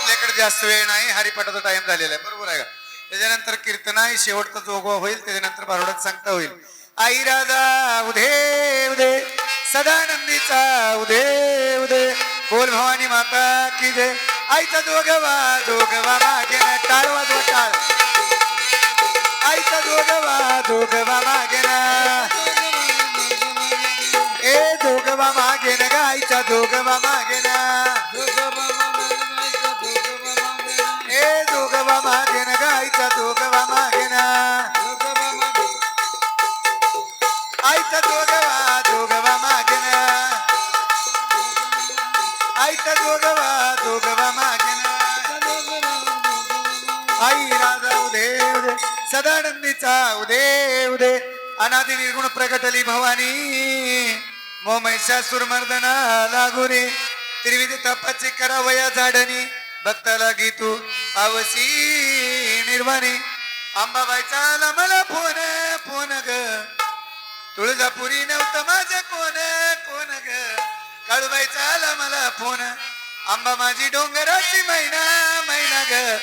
आपल्याकडे जास्त वेळ नाही हरिपाठाचा टाइम झालेला आहे. बरोबर आहे का? त्याच्यानंतर कीर्तना शेवटचा शेवटचा जोगवा होईल त्याच्यानंतर बारोडात सांगता होईल. आई राजा उदे उदे. सदानंदीचा उदे उदे. बोल भवानी माता की जय. आईचा दोघवा दोघवा मागे ना टाळ वाजवा टाळ. आईचा दोघवा दोघवा मागे ना. ए दोघवा मागे ना ग आईचा दोघवा मागे ना. जोगवा आई राजा उदेव दे सदानंदीचा उदे उदे अनादि निर्गुण प्रगटली भवानी मो महिषासुर मर्दना लागुरे त्रिविध तपाची करावया झाडणी भक्ताला गीतू पावसी निर्वाणी अंबाबाईचा आला मला फोन फोन ग. तुळजापुरी नव्हतं माझं कोण कोण ग. काळूबाईचा आला मला फोन. आंबा माझी डोंगराची मैना मैना ग.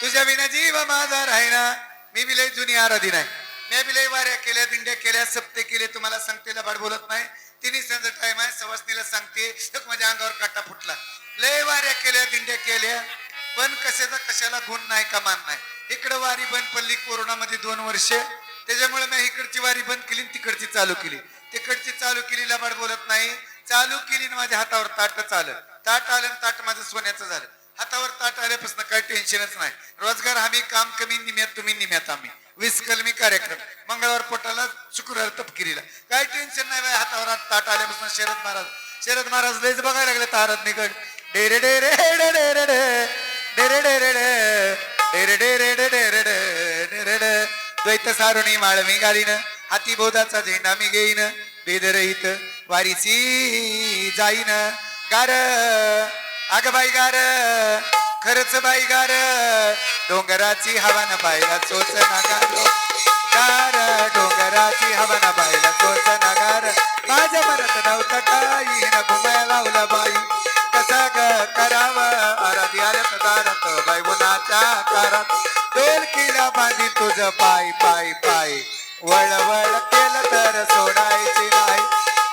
तुझ्या विना जीव माझा राहिना. मी बिलय जुनी आराधी नाही. मी बिलय वाऱ्या केल्या दिंड्या केल्या सप्ते केले तुम्हाला सांगते लबाड बोलत नाही. तिने संज टाइम आहे सवासनीला सांगते माझ्या अंगावर काटा फुटला. लय वाऱ्या केल्या दिंड्या केल्या. पण कशाचा कशाला गुण नाही का मान नाही. इकडे वारी बंद पडली कोरोनामध्ये दोन वर्ष. त्याच्यामुळे मी इकडची वारी बंद केली तिकडची चालू केली. तिकडची चालू केली लबाड बोलत नाही. चालू केली माझ्या हातावर ताट चाललं. ताट आलं ताट माझं सोन्याचं झालं. हातावर ताट आल्यापासून काही टेन्शनच नाही. रोजगार हमी काम कमी निम्यात तुम्ही निम्यात आम्ही. वीस कलमी कार्यक्रम. मंगळवार पोटाला शुक्रवार तपकिरीला. काही टेन्शन नाही बाई हातावर ताट आल्यापासून शरद महाराज. शरद महाराज लयच बघायला लागले तारद निघड डेरे डेरे डेरे डेरे डेरे डे डे डे द्वैत सारुणी माळ मी घालीन हाती बोधाचा झेंडा मी घेईन बेदरहित वारीची जाईन गार अग बाई गार खरच बाई गार डोंगराची हवा न पायला चोच ना गार डोंगराची हवा न पाय कराव. आराधी आल्यात दारात बाई उन्हाच्या कारात किला बांधी तुझ पाय पाय पाय. केलं तर सोडायची नाही.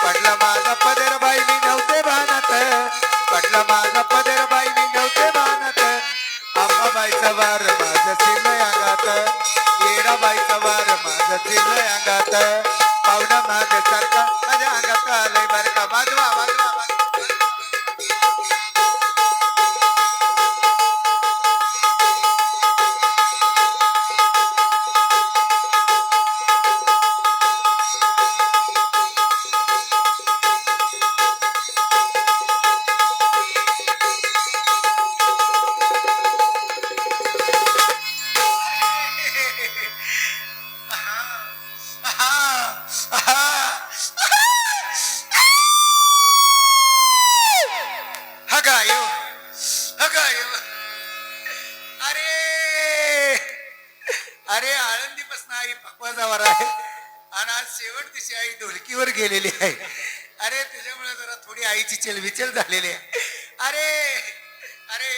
पडला माझा पदर बाई मी नव्हते पडला माझा पदर बाई मी नव्हते वार माझं चिल्लय अंगात. येडाबाईचा वार माझं चिल्लय अंगात. पाहुणा माग सारखा शेवट आई ढोलकीवर गेलेली आहे. अरे त्याच्यामुळे जरा थोडी आईची चलबिचल झालेली आहे. अरे अरे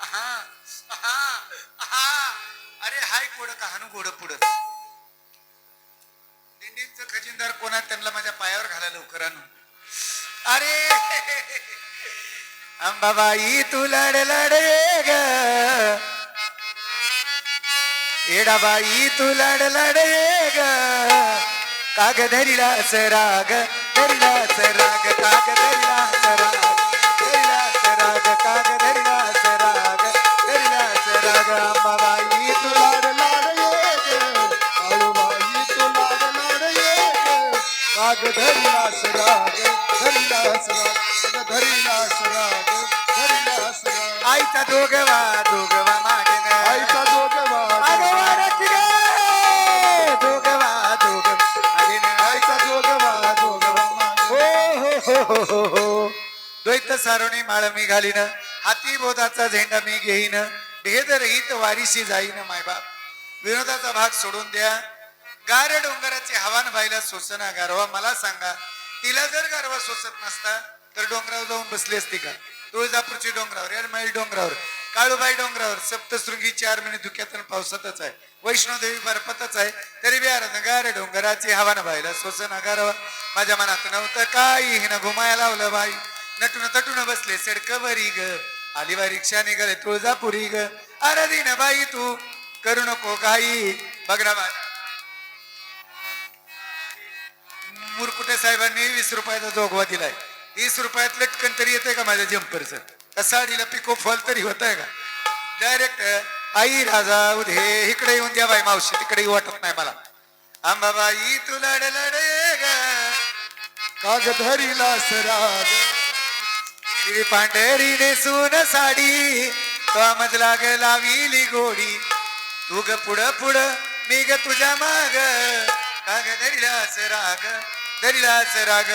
हा हा हा अरे हाय कोड का गोड पुढं. दिंडीचं खजिनदार कोणा त्यांना माझ्या पायावर घाला लवकर आणू अरे अंबाबाई तू लड लड ग. येडाबाई तू लड लाडे ग. काग धरिला राग धरिला राग काग धरिला राग धरिला राग काग धरिला राग धरिला राग. अंबाबाई तू लाड ये आळूबाई तो लाड ये काग धरिलास राग धरिलास राग अग धरिलास राग धरिलास राग. आईचा दोघवा दोघवा मागे आईचा दोघवा सारोणी माळ मी घालीन हाती बोधाचा झेंडा मी घेईन भेद रहित वारीशी जाईन मायबाप विनोदाचा भाग सोडून द्या. गार डोंगराचे हवान व्हायला सोसना गारवा मला सांगा तिला जर गारवा सोसत नसता तर डोंगरावर जाऊन बसली असती का? तुळजापूरची डोंगरावर यार डोंगरावर काळूबाई डोंगरावर सप्तशृंगी चार महिने धुक्यात पावसातच आहे. वैष्णोदेवी बर्फातच आहे तरी बिहार गार डोंगराची हवान व्हायला बायला गारवा. माझ्या मनात नव्हतं काही हिनं घुमायला लावलं बाई. नटून तटून बसले सडकवरी ग. आली बाई रिक्षा निघाले तुळजापुरी ग. अरे दिन बाई तू करू नको काही बघ ना मुरकुटे साहेबांनी? वीस रुपयाचा जोगवा दिलाय. वीस रुपयात लटकन तरी येते का माझ्या जम्परचं का साडीला पिको फॉल तरी होत आहे का? डायरेक्ट आई राजा उदे इकडे येऊन द्या बाई मावशी तिकडे वाटत नाही मला. आंबाबाई तू लड लडे ग. काग धरिला सराग. श्री पांढरी नेसून साडी तो मजला ग लाविली गोडी. तू ग पुढ पुढ मी ग तुझ्या माग. काग दरिलास राग दरिलास राग.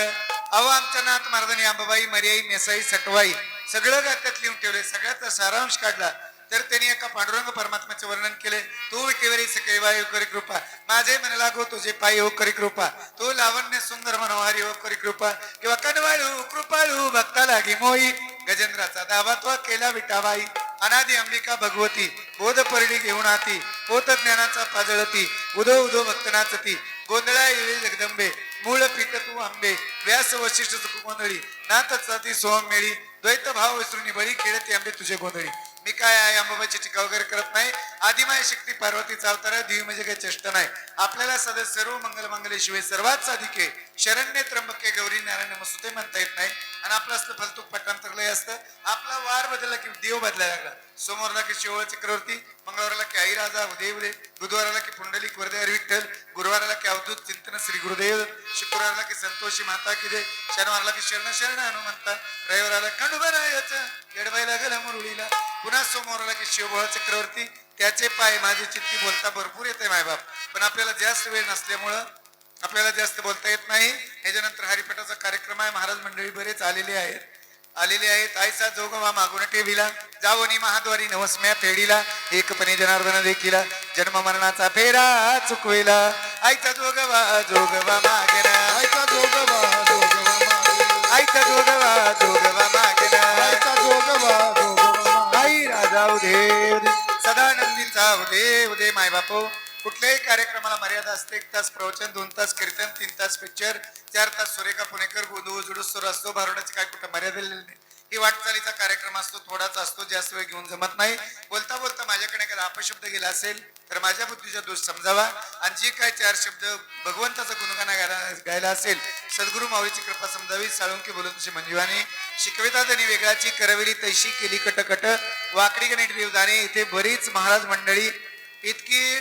अहो आमच्या नाथ महाराजांनी आंबाबाई मर्याई मेसाई सटवाई सगळं गात्यात लिहून ठेवले सगळ्याचा सारांश काढला. तर त्यांनी एका पांडुरंग परमात्म्याचे वर्णन केले. तू विटेवरी सकै वायू करी कृपा. माझे मन लागो तुझे पायी हो करी कृपा. तू लावण्य सुंदर मनोहारी हो करी कृपा. किंवा कनवाळू कृपाळू भक्ता लागी मोई. गजेंद्राचा दावा तो केला विटाबाई अनादी अंबिका भगवती बोध परडी घेऊन आती. पोत ज्ञानाचा पाजळती. उदो उदो भक्त नाचती. गोंधळा येळी जगदंबे. मूळ पीठ तू आंबे. व्यास वशिष्ठ सुख गोंधळी नाथ साती सोहम मेळी. द्वैत भाव विसरून बळी खेळते आंबे तुझे गोंधळी. मी काय आहे अंबाबाची टीका वगैरे करत नाही. आदिमाय शक्ती पार्वतीचा अवतार देवी म्हणजे काही चेष्ट नाही. आपल्याला सदैव सर्व मंगल मंगले शिवाय सर्वात साधिके शरण्य त्र्यंबके गौरी नारायण मसुते म्हणता येत नाही. आणि आपलं असलं फलतूक पटांतर लय असतं. आपला वार बदलला की देव बदलायला लागला. सोमवारला की शिवळ चक्रवर्ती मंगळवारला की आई राजा उदय बुधवाराला की पुंडलिक वरदयार विठ्ठल गुरुवाराला की अवधूत चिंतन श्री गुरुदेव. शुक्रवारला की संतोषी माता की जय. शनिवारला की शरण शरण हनुमंता रविवाराला खंडोबारायाचं येडबाईला गेला मुरळीला. पुन्हा सोमवारला की शिवबळ चक्रवर्ती. त्याचे पाय माझी चित्ती बोलता भरपूर येते मायबाप. पण आपल्याला जास्त वेळ नसल्यामुळं आपल्याला जास्त बोलता येत नाही. ह्याच्यानंतर हरिपटाचा कार्यक्रम आहे. महाराज मंडळी बरेच आलेले आहेत. आलेले आहेत. आईचा जोगवा मागून ठेविला. जावनी महाद्वारी नवस्म्या फेडीला. एकपणे जनार्दन देखीला. जन्म मरणाचा फेरा चुकवेला. आईचा जोगवा जोगवा मागना. आयचा जोगवा जोगवा मागना. आयचा जोगवा जोगवा आई राजा सदानंदीचा माय बापू. कुठल्याही कार्यक्रमाला मर्यादा असते एक तास प्रवचन दोन तास कीर्तन तीन तास पिक्चर चार तास सुरेखा पुणेकर गोंधळ जुडूस्तोर असतो भारुडाची काय कुठं मर्यादा नाही. ही वाटचालीचा कार्यक्रम असतो थोडाच असतो जास्त वेळ घेऊन जमत नाही. बोलता बोलता माझ्याकडे एखादा अपशब्द गेला असेल तर माझ्या बुद्धीचा दोष समजावा. आणि जे काय चार शब्द भगवंताचा गुणगाना गायला गायला असेल सद्गुरु माऊलीची कृपा समजावी. साळुंकी बोलून तुझी मंजुवाने शिकविता त्यांनी वेगळाची करविली तैशी केली कटकट. वाकडी गणित देवदाने इथे बरीच महाराज मंडळी इतकी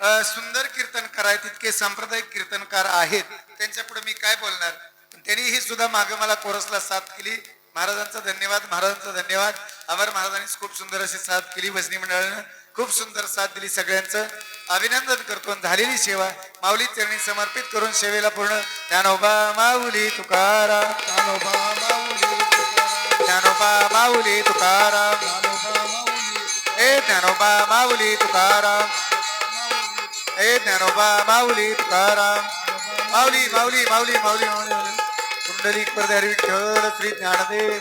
सुंदर कीर्तनकार आहेत इतके सांप्रदायिक कीर्तनकार आहेत. त्यांच्या पुढे मी काय बोलणार? त्यांनी ही सुद्धा मागे मला कोरसला साथ केली. महाराजांचा धन्यवाद महाराजांचा धन्यवाद. अमर महाराजांनी खूप सुंदर अशी साथ केली भजनी मंडळानं. खूप सुंदर साथ दिली सगळ्यांचं. अभिनंदन करतो झालेली सेवा माऊली चरणी समर्पित करून सेवेला पूर्ण ज्ञानोबा माऊली तुकाराम. ज्ञानोबा माऊली ज्ञानोबा माऊली तुकाराम. ज्ञानोबा माऊली तुकाराम, ए ज्ञानोबा माऊली तुकाराम. ए ज्ञानोबा माऊली तुकाराम. माऊली माऊली माऊली माऊली माऊली. कुंडलिक पडद्यार विठ्ठल श्री ज्ञानदेव.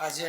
आज या